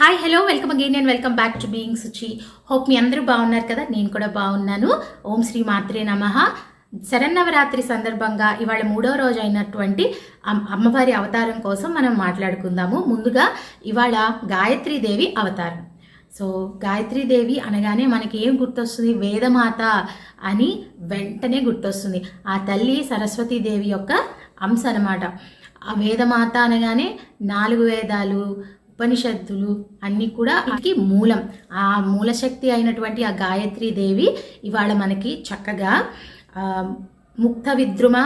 Hi hello welcome again and welcome back to being Suchi hope మీ అందరూ బాగున్నారు కదా? నేను కూడా బాగున్నాను. ఓం శ్రీ మాత్రే నమ. శరన్నవరాత్రి సందర్భంగా ఇవాళ మూడవ రోజు అయినటువంటి అమ్- అమ్మవారి అవతారం కోసం మనం మాట్లాడుకుందాము. ముందుగా ఇవాళ గాయత్రీదేవి అవతారం. సో గాయత్రీదేవి అనగానే మనకి ఏం గుర్తొస్తుంది? వేదమాత అని వెంటనే గుర్తొస్తుంది. ఆ తల్లి సరస్వతీదేవి యొక్క అంశ అనమాట ఆ వేదమాత అనగానే నాలుగు వేదాలు ఉపనిషత్తులు అన్నీ కూడా మనకి మూలం. ఆ మూలశక్తి అయినటువంటి ఆ గాయత్రి దేవి ఇవాళ మనకి చక్కగా ముక్త విద్రుమ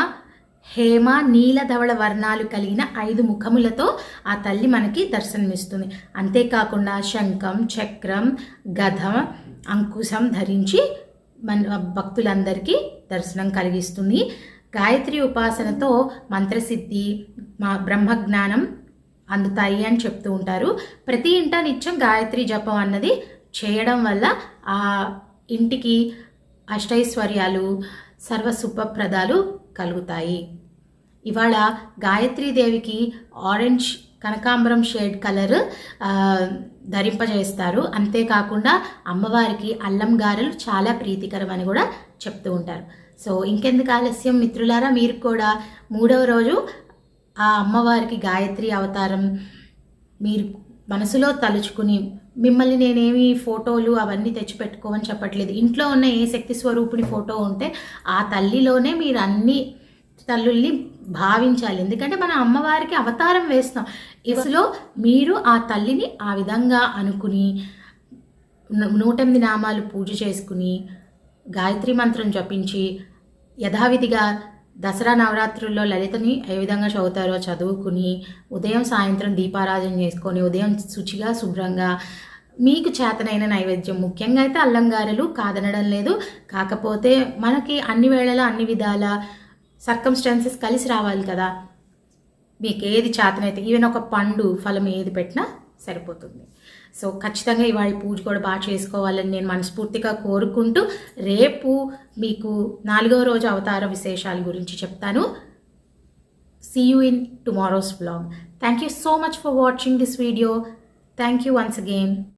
హేమ నీలధవళ వర్ణాలు కలిగిన ఐదు ముఖములతో ఆ తల్లి మనకి దర్శనమిస్తుంది. అంతేకాకుండా శంఖం చక్రం గధ అంకుశం ధరించి మన భక్తులందరికీ దర్శనం కలిగిస్తుంది. గాయత్రి ఉపాసనతో మంత్రసిద్ధి మా బ్రహ్మజ్ఞానం అందుతాయి అని చెప్తూ ఉంటారు. ప్రతి ఇంట నిత్యం గాయత్రి జపం అన్నది చేయడం వల్ల ఆ ఇంటికి అష్టైశ్వర్యాలు సర్వ శుభప్రదాలు కలుగుతాయి. ఇవాళ గాయత్రీదేవికి ఆరెంజ్ కనకాంబరం షేడ్ కలర్ ధరింపజేస్తారు. అంతేకాకుండా అమ్మవారికి అల్లం గారెలు చాలా ప్రీతికరం అని కూడా చెప్తూ ఉంటారు. సో ఇంకెందుకు ఆలస్యం మిత్రులారా? మీరు కూడా మూడవ రోజు ఆ అమ్మవారికి గాయత్రి అవతారం మీరు మనసులో తలుచుకుని మిమ్మల్ని నేనేమి ఫోటోలు అవన్నీ తెచ్చిపెట్టుకోమని చెప్పట్లేదు. ఇంట్లో ఉన్న ఏ శక్తి స్వరూపుని ఫోటో ఉంటే ఆ తల్లిలోనే మీరు అన్ని తల్లుల్ని భావించాలి. ఎందుకంటే మన అమ్మవారికి అవతారం వేస్తాం. ఇసులో మీరు ఆ తల్లిని ఆ విధంగా అనుకుని నూటెనిమిది నామాలు పూజ చేసుకుని గాయత్రి మంత్రం జపించి యథావిధిగా దసరా నవరాత్రుల్లో లలితని ఏ విధంగా చదువుతారో చదువుకుని ఉదయం సాయంత్రం దీపారాధన చేసుకొని ఉదయం శుచిగా శుభ్రంగా మీకు చేతనైన నైవేద్యం. ముఖ్యంగా అయితే అల్లం గారెలు కాదనడం లేదు. కాకపోతే మనకి అన్ని వేళలా అన్ని విధాల సర్కమ్స్టాన్సెస్ కలిసి రావాలి కదా. మీకు ఏది చేతనైతే ఈవెన్ ఒక పండు ఫలం ఏది పెట్టినా సరిపోతుంది. సో ఖచ్చితంగా ఇవాళ పూజ కూడా బాగా చేసుకోవాలని నేను మనస్ఫూర్తిగా కోరుకుంటూ రేపు మీకు నాలుగవ రోజు అవతార విశేషాల గురించి చెప్తాను. See you in tomorrow's blog thank you so much for watching this video thank you once again